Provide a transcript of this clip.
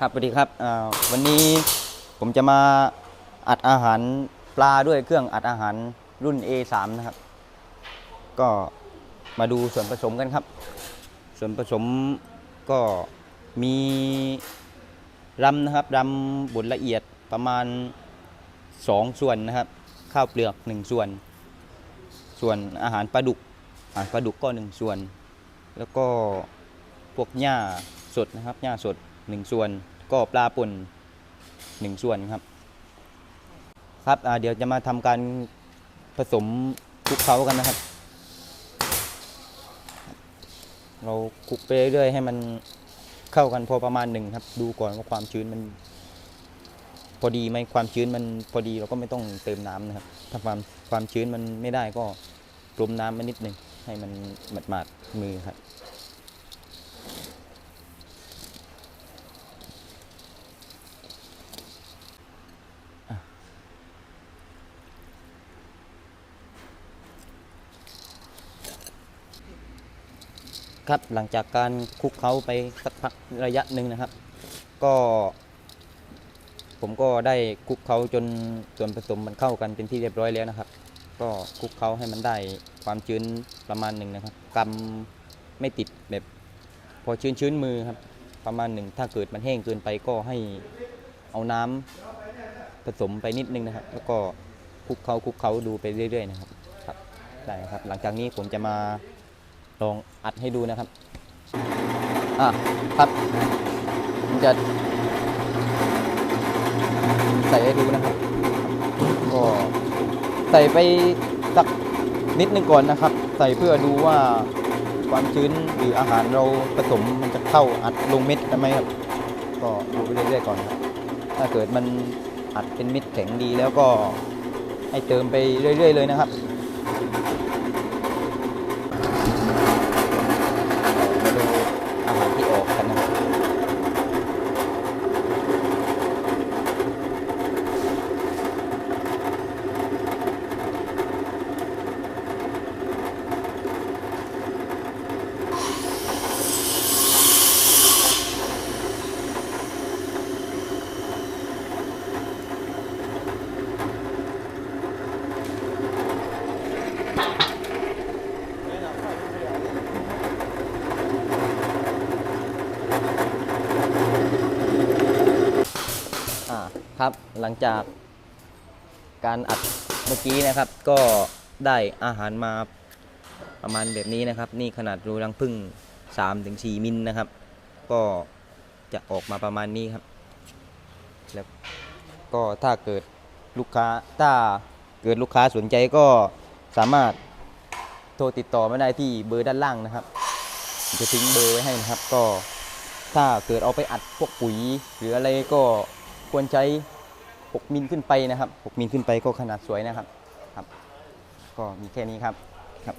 ครับสวัสดีครับวันนี้ผมจะมาอัดอาหารปลาด้วยเครื่องอัดอาหารรุ่น A3 นะครับ ก็มาดูส่วนผสมกันครับ ส่วนผสมก็มีรำนะครับรำบดละเอียดประมาณ 2 ส่วนนะครับ ข้าวเปลือก 1 ส่วน ส่วนอาหารปลาดุกอาหารปลาดุกก็ 1 ส่วน แล้วก็พวกหญ้าสดนะครับหญ้าสด 1 ส่วน ก็ปลาป่น 1 ส่วนครับ ครับเดี๋ยวจะมาทำการผสมคลุกเคล้ากันนะครับ เราคลุกไปเรื่อยๆให้มันเข้ากันพอประมาณหนึ่งครับ ดูก่อนว่าความชื้นมัน พอดีไหมความชื้นมันพอดีเราก็ไม่ต้องเติมน้ำนะครับ ถ้าความความชื้นมันไม่ได้ก็รมน้ำมานิดหนึ่งให้มันหมาดๆมือครับ ครับหลังจากการคลุกเคล้าไปสักพักระยะหนึ่งนะครับ ก็ ผมก็ได้คลุกเคล้าจนส่วนผสมมันเข้ากันเป็นที่เรียบร้อยแล้วนะครับ ก็คลุกเคล้าให้มันได้ความชื้นประมาณหนึ่งนะครับกำไม่ติดแบบพอชื้นชื้นมือครับประมาณหนึ่งถ้าเกิดมันแห้งเกินไปก็ให้เอาน้ำผสมไปนิดนึงนะครับ แล้วก็คลุกเคล้าคลุกเคล้าดูไปเรื่อย ๆ นะครับครับได้ครับ หลังจากนี้ผมจะมา ลองอัดให้ดูนะครับ อะครับผมจะ ใส่ให้ดูนะครับ ก็ใส่ไปสักนิดนึงก่อนนะครับ ใส่เพื่อดูว่าความชื้นหรืออาหารเราผสมมันจะเข้าอัดลงเม็ดได้ไหมครับ ก็ดูไปเรื่อยๆก่อนครับ ถ้าเกิดมันอัดเป็นเม็ดแข็งดีแล้วก็ให้เติมไปเรื่อย ๆ เลยนะครับ มาดูอาหารที่ออกกันนะครับอ่า ครับหลังจากการอัดเมื่อกี้นะครับ ก็ได้อาหารมาประมาณแบบนี้นะครับ นี่ขนาดรูรังพึ่ง3-4มิลนะครับ ก็จะออกมาประมาณนี้ครับ แล้วก็ถ้าเกิดลูกค้าถ้าเกิดลูกค้าสนใจก็สามารถโทรติดต่อมาได้ที่เบอร์ด้านล่างนะครับ จะทิ้งเบอร์ไว้ให้นะครับ ก็ถ้าเกิดเอาไปอัดพวกปุ๋ยหรืออะไรก็ ควรใช้ 6 มิลขึ้นไปนะครับ 6 มิลขึ้นไปก็ขนาดสวยนะครับครับ ก็มีแค่นี้ครับครับ